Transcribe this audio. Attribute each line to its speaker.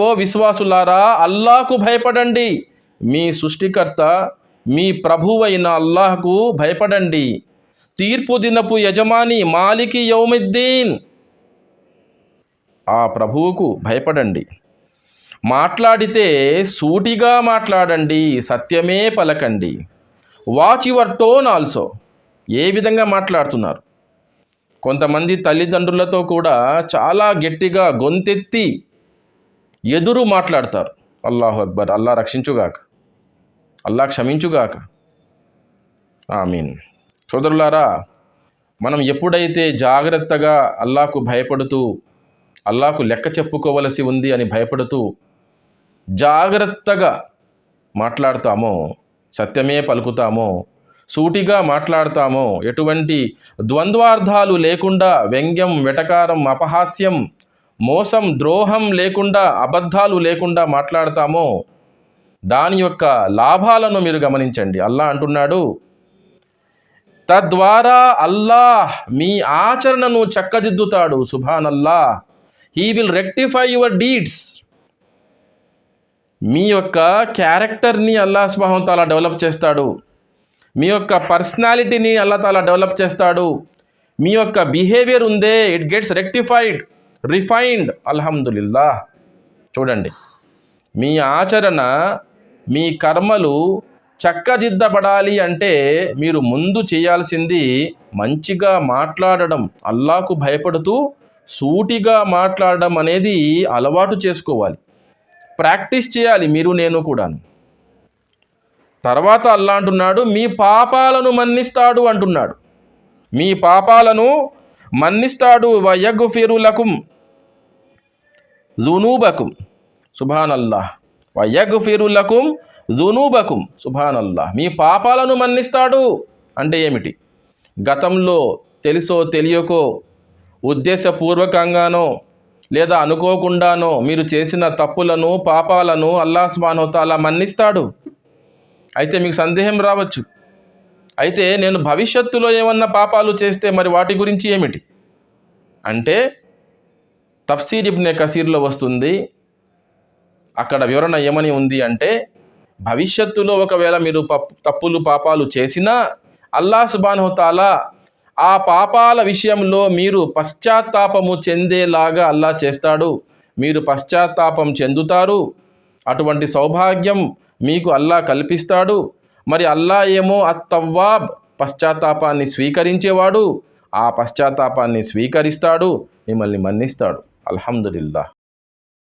Speaker 1: ఓ విశ్వాసులారా అల్లాహకు భయపడండి. మీ సృష్టికర్త మీ ప్రభువైన అల్లాహకు భయపడండి. తీర్పు దినపు యజమాని మాలికి యౌమిద్దీన్. ఆ ప్రభువుకు భయపడండి. మాట్లాడితే సూటిగా మాట్లాడండి సత్యమే పలకండి. వాచ్ యువర్ టోన్ ఆల్సో ఏ విధంగా మాట్లాడుతున్నారు? కొంతమంది తల్లిదండ్రులతో కూడా చాలా గట్టిగా గొంతెత్తి ఎదురు మాట్లాడతారు. అల్లాహు అక్బర్ అల్లా రక్షించుగాక. అల్లా క్షమించుగాక. మీన్ సోదరులారా మనం ఎప్పుడైతే జాగ్రత్తగా అల్లాకు భయపడుతూ అల్లాకు లెక్క చెప్పుకోవలసి ఉంది అని భయపడుతూ జాగ్రత్తగా మాట్లాడతామో సత్యమే పలుకుతామో సూటిగా మాట్లాడతామో ఎటువంటి ద్వంద్వార్థాలు లేకుండా వ్యంగ్యం వెటకారం అపహాస్యం మోసం ద్రోహం లేకుండా అబద్ధాలు లేకుండా మాట్లాడతామో దాని యొక్క లాభాలను మీరు గమనించండి. అల్లా అంటున్నాడు తద్వారా అల్లాహ్ మీ ఆచరణను చక్కదిద్దుతాడు. Subhan Allah he will rectify your deeds. మీ యొక్క క్యారెక్టర్ని అల్లా సుబాహం తాలా డెవలప్ చేస్తాడు. మీ యొక్క పర్సనాలిటీని అల్లా తాలా డెవలప్ చేస్తాడు. మీ యొక్క బిహేవియర్ ఉందే ఇట్ గెట్స్ రెక్టిఫైడ్. రిఫైన్డ్ అల్హమ్దుల్లా చూడండి. మీ ఆచరణ మీ కర్మలు చక్కదిద్దబడాలి అంటే మీరు ముందు చేయాల్సింది మంచిగా మాట్లాడడం అల్లాకు భయపడుతూ సూటిగా మాట్లాడడం అనేది అలవాటు చేసుకోవాలి. ప్రాక్టీస్ చేయాలి మీరు నేను కూడాను. తర్వాత అల్లా అంటున్నాడు మీ పాపాలను మన్నిస్తాడు అంటున్నాడు. మీ పాపాలను మన్నిస్తాడు వయగ్ఫిరులకుం. జునూబకుం సుభానల్లాహ్. అల్లాహ్ వయగ్ఫిరులకుం జునూబకుం సుభానల్లాహ్. మీ పాపాలను మన్నిస్తాడు అంటే ఏమిటి? గతంలో తెలుసో తెలియకో ఉద్దేశపూర్వకంగానో లేదా అనుకోకుండానో మీరు చేసిన తప్పులను పాపాలను అల్లా సుబానోతాలా మన్నిస్తాడు? అయితే మీకు సందేహం రావచ్చు. అయితే నేను భవిష్యత్తులో ఏమన్నా పాపాలు చేస్తే మరి వాటి గురించి ఏమిటి? అంటే తఫ్సీర్ ఇబ్నే కసీర్లో వస్తుంది. అక్కడ వివరణ ఏమని ఉంది అంటే భవిష్యత్తులో ఒకవేళ మీరు తప్పులు పాపాలు చేసినా అల్లా సుబాన్హుతాలా ఆ పాపాల విషయంలో మీరు పశ్చాత్తాపము చెందేలాగా అల్లా చేస్తాడు. మీరు పశ్చాత్తాపం చెందుతారు. అటువంటి సౌభాగ్యం మీకు అల్లా కల్పిస్తాడు. మరి అల్లా ఏమో అత్తవ్వాబ్ పశ్చాత్తాపాన్ని స్వీకరించేవాడు ఆ పశ్చాత్తాపాన్ని స్వీకరిస్తాడు మిమ్మల్ని మన్నిస్తాడు. అల్హమ్దుల్లా